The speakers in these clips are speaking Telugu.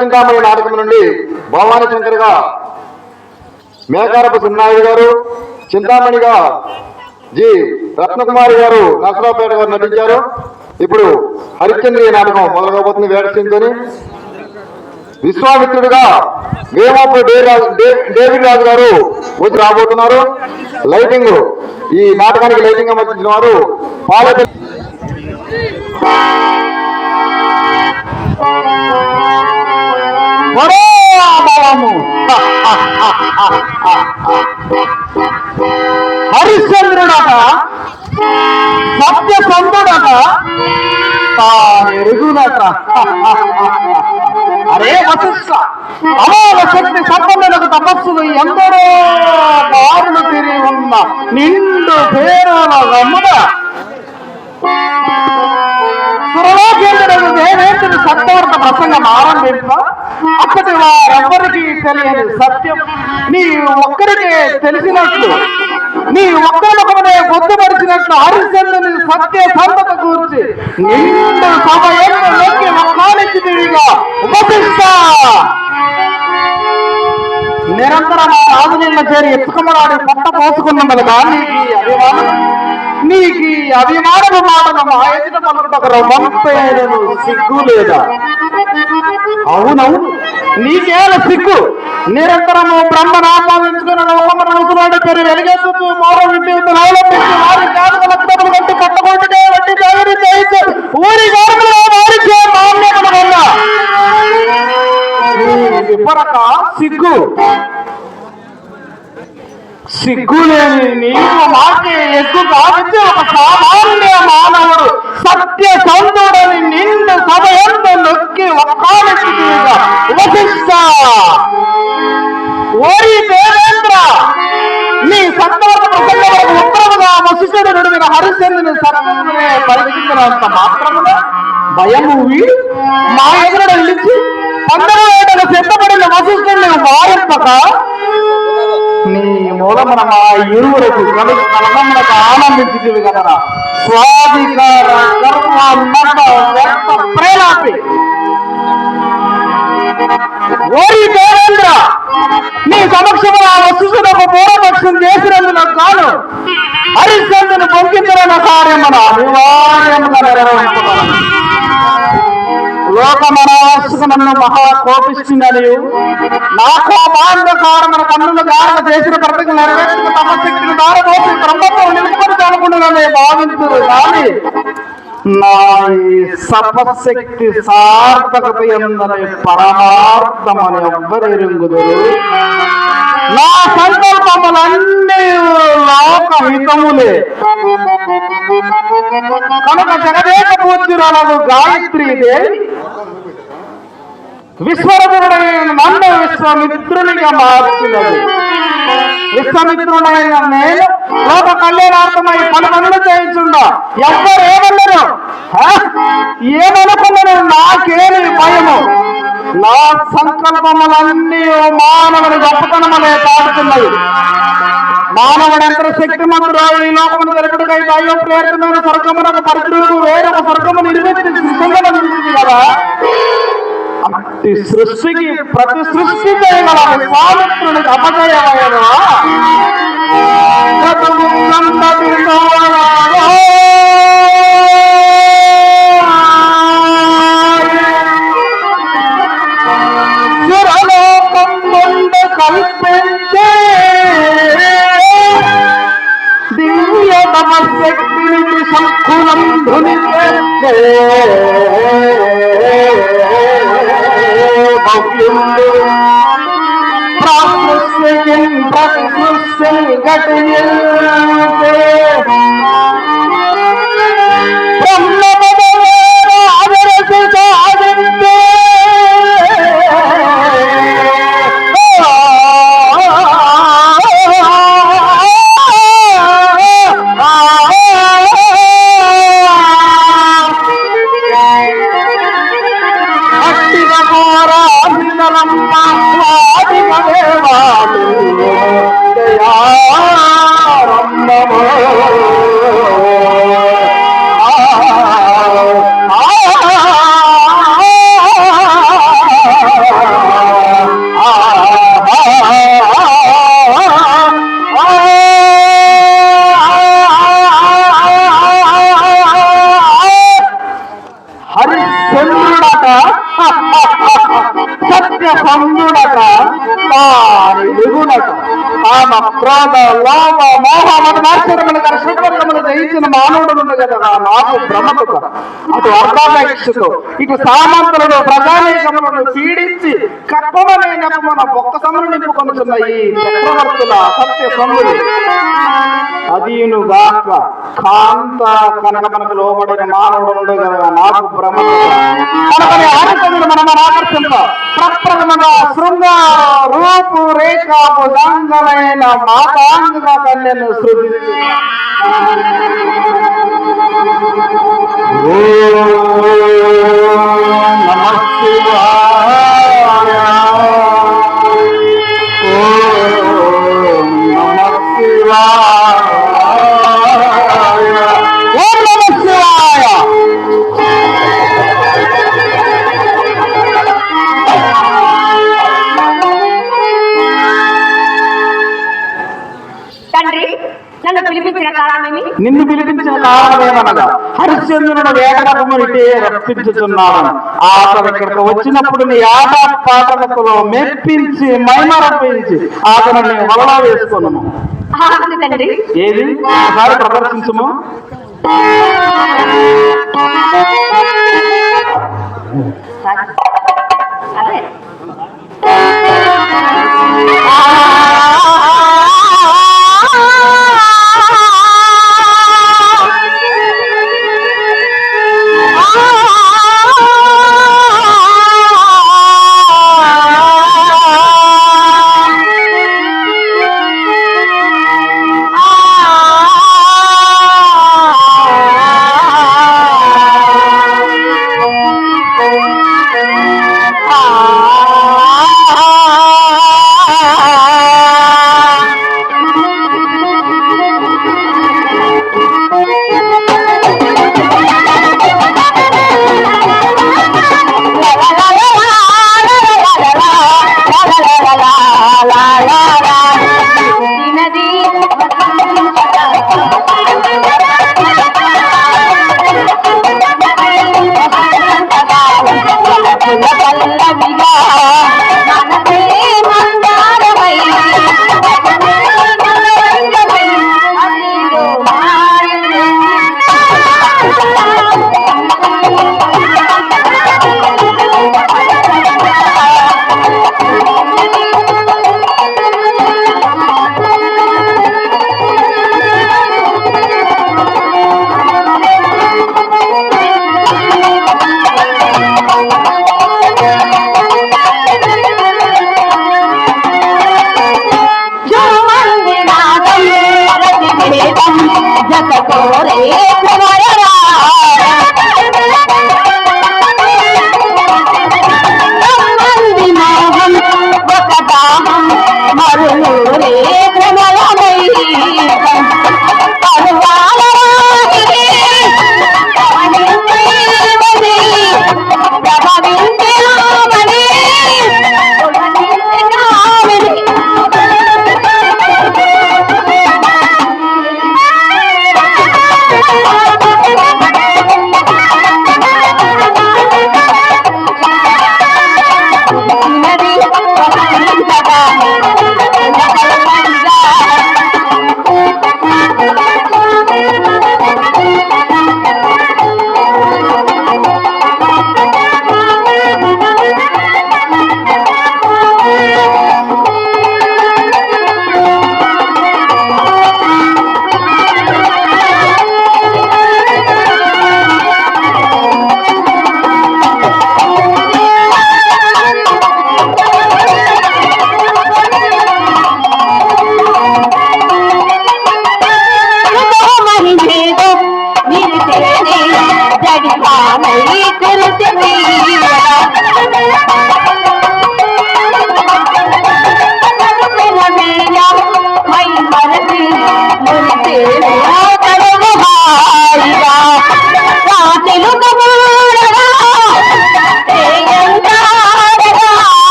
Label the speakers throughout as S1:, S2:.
S1: ఒక్క నాటకం నుండి భవానీ శంకర్గా మేకారపు సున్నాయుడు గారు చింతామణిగా జి రత్నకుమారి గారు నసరావుపేట గారు నటించారు. ఇప్పుడు హరిశ్చంద్రియ నాటకం మొదలవబోతుంది వేడసింతోని విశ్వామిత్రుడిగా వేమపు డే- డే- డేవిడ్ రాజు గారు వచ్చి రాబోతున్నారు. లైటింగ్ ఈ నాటకానికి లైటింగ్ అమర్చిన వారు పాలక
S2: బలము హరిశ్చంద్రుడట సత్యసంధుడట తానెరుగునట. అరే వశిష్ట అమోఘ శక్తి సంపన్నులకు తపస్సులు ఎందరో దారులు తిరిగి ఉన్న నిండు పేరుల రమ్మున సురలోకి దేవేంద్రుడు సత్యవర్త ప్రసంగం ఆరంభింప అప్పటి వారెవ్వరికీ తెలియని సత్యం. నీ ఒక్కరికే తెలిసినట్లు నీ ఒక్కరి గుర్తుపరిచినట్లు హరిశ్చంద్రుని సత్య సంతత గురించి నిండు సభ ఎందు నొక్కి నిరంతరం ఆ రాజు నిన్న చేరి ఎత్తుకమరాడి పొట్ట పోసుకున్నది నీకు అభిమానం నీకు ఈ అభిమానపు మాటను మా ఎదుట పలుకుటకు వంపేయను సిగ్గు లేదా? అవునవును. నీకేల సిగ్గు? నిరంతరము బ్రహ్మనామావించుకున్న లోకమున ముసులాడి పేరు వెలిగేస్తూ మౌర విద్యుత్ అవలంబించి వారి జాతక లక్షణములు కట్టి పట్టకొట్టుకే వడ్డీ జాగరి చేయించు. ఊరి గారులో వారిచే మాన్యతను వల్ల సిగ్గు. సిగ్గులేని నీవు మాకే ఎగ్గు కావచ్చు. ఒక సామాన్య మానవుడు సత్య సంతుడని నిండు సభ ఎంత నొక్కి ఒక్కాలెత్తుగా ఉపశిష్ట ఓరి దేవేంద్ర నీ సంతాన ప్రసంగ ఉత్తరముగా వశిష్ఠుడు నడుమిన హరిశ్చంద్రుని సర్వమే పరిగణించినంత మాత్రముగా భయము వీడు మా ఎదురు నిలిచి పంతొమ్మిది ఏటకు సిద్ధపడిన వశిష్ఠుడిని వారింపక నీ మూలమున మా ఇరువురకు కలిసి కలగమునకు ఆనందించుతుంది కదరా స్వాధికార కర్మ మత వ్యర్థ ప్రేలాపి. ఓరి దేవేంద్ర నీ సమక్షంలో ఆ వస్తువులకు పూర్వపక్షం చేసినందుకు కాను. హరిశ్చంద్రుని పొంకించిన నన్ను మహా కోపిస్తుందని నా కోపాంధకారమైన కన్నుల గారణ చేసిన ప్రతికి నెరవేర్చిన తపశక్తిని దారబోసి బ్రహ్మతో నిలుపుకొనుకుంటున్నానే భావించు కానీ నా ఈ సపశక్తి సార్థకత ఎందని పరమార్థమని ఎవ్వరు నా సంకల్పములన్నీ లోక హితములే కనుక జగదేక పూజ్యురాలకు గాయత్రి దేవి విశ్వరథుడైన నన్ను విశ్వమిత్రునిగా మార్చినది విశ్వమిత్రుడైన నేను లోక కళ్యాణార్థమై పలు పనులు చేయించుండా. ఎవ్వరు ఏమన్నారు హ? ఏమనుకున్నారు నాకేమి భయము. నా సంకల్పములన్నీ మానవుని గొప్పతనమనే తాడుతున్నాయి మానవుడు ఎంత శక్తిమంతురాలు ఈ లోకమును జరుపుడుకై అయ్యో ప్రేరితమైన స్వర్గమునకు పరిచయకు వేరొక స్వర్గము నిర్మించి అట్టి సృష్టికి ప్రతి సృష్టి చేయగల విశ్వామిత్రునికి అపజయమైన नमस्ते संकुलं भुनिते प्राप्तस्य किं भक्तस्य घटयन्ते కామ క్రోధ లోభ మోహమని మదమాశ్చర్యములు కర్షకములు జయించిన మానవుడు కదా నాకు భ్రమతుక అటు అర్ధాపేక్షతో ఇటు సామంతులను ప్రజానీకములను పీడించి కప్పమనే మన ఒక్క సములు నింపుకొనుతున్న చక్రవర్తుల సత్య సొమ్ములు అదీనుగాక కాంత కనక మనకు లోబడిన మానవుడు కదా నాకు భ్రమ కనుకని ఆనందములు మనం ఆకర్షింప ప్రప్రథమంగా శృంగార రూపు రేఖాపు సంగలైన మాతాంగ కన్యను సృజించు
S3: నమస్తే నిన్ను పిలిపించిన
S2: కారణమేమనగా హరిశ్చంద్రుడు వేటడకమునిటే రప్పించుతున్నాడు అతను ఇక్కడికి వచ్చినప్పుడు నీ ఆట పాటలకులో మెప్పించి మైమరపించి అతను నీ వలలో వేసుకున్నాము
S3: తండ్రి.
S2: ఏది? ఒకసారి ప్రదర్శించము.
S3: అదే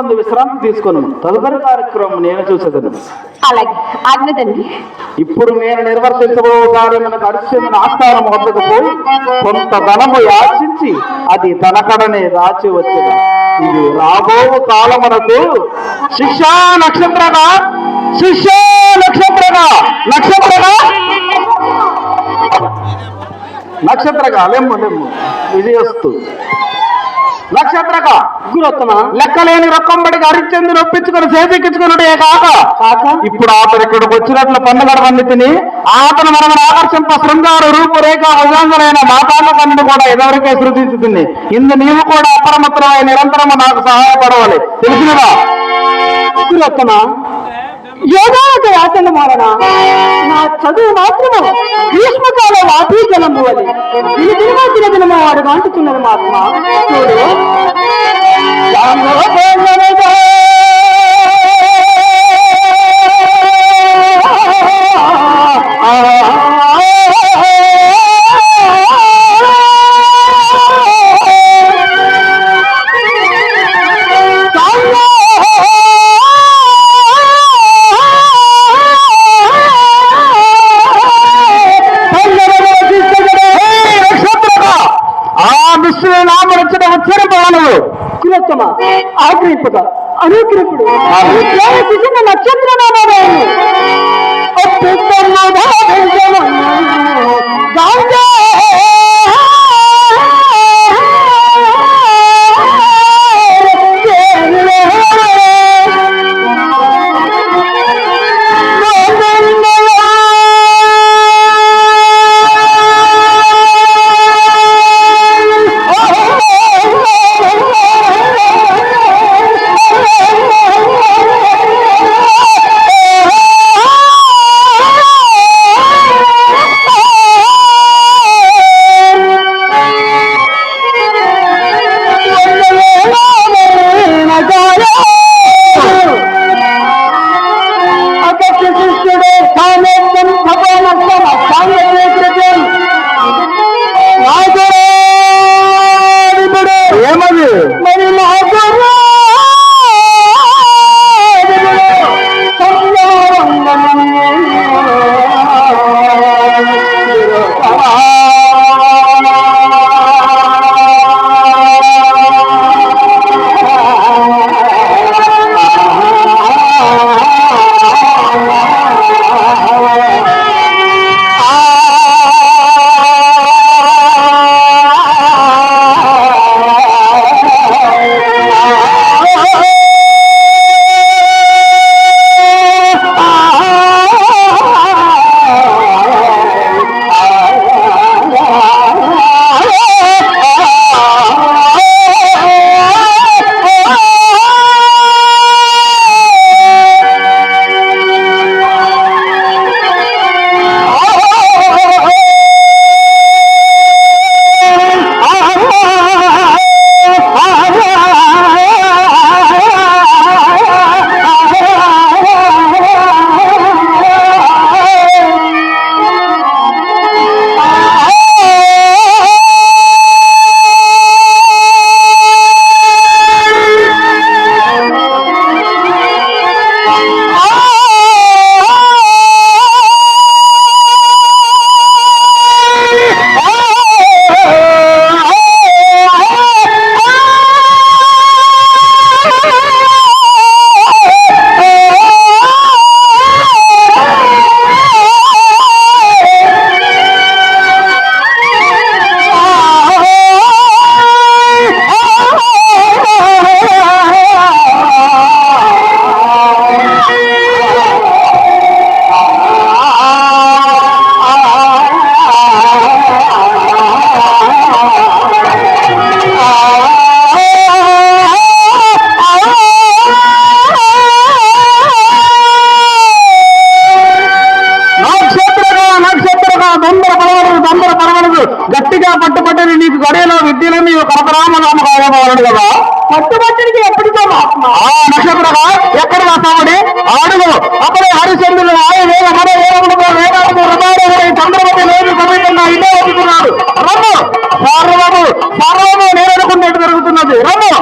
S2: ప్రాంతంలో విశ్రాంతి తీసుకొని? తదుపరి కార్యక్రమం నేను చూసేదను.
S3: అలాగే
S2: ఇప్పుడు నేను నిర్వర్తించబో కార్యమునకు ఆస్థానం వద్దకు పోయి కొంత ధనము యాచించి అది తనకడనే రాచి వచ్చిన ఇది రాబో కాలమునకు శిక్షా నక్షత్రగా శిక్షా నక్షత్రగా నక్షత్రగా నక్షత్రగా లెమ్ము లెమ్ము విజయస్తు. నక్షత్రగా గురొత్తమ. లెక్కలేని రొక్కంబడికి హరిచంద్రు నొప్పించుకొని చేతికించుకున్నడే కాక కాక? ఇప్పుడు అతను ఇక్కడికి వచ్చినట్లు పన్నుగడవన్నీ తిని అతను మనం ఆకర్షింప శృంగార రూపురేఖ ఉదాంగలైన మాతాల కన్ను కూడా ఎదవరికే సృజించుతుంది. ఇందు నీవు కూడా అప్రమత్తమై నిరంతరము నాకు సహాయపడవాలి. తెలిసినదా? గురొత్తమ. ఏదో ఒక యాసన వలన నా చదువు మాత్రము గ్రీష్మకాల వాతీజలము అని దినదినమా దినదినమా వాడు అంటుతున్నది మాత్రమా చూడు. ఆగ్రహింపక అనుగ్రహింపుడు చిన్న కనకరామ నామకాయమవాడు కదా? పట్టుబట్టడికి ఎప్పటికో ఆ నక్షత్రగా ఎక్కడ రాసామని అడుగు. అప్పుడే హరిచంద్రుడు ఆయన వేల మన వేలములతో వేదాలకు హృదయాలు చంద్రబాబు లేదు సమయంలో ఇదే వదుకున్నాడు రమ్ము. సర్వము సర్వము నేను అనుకున్నట్టు జరుగుతుంది రమ్ము.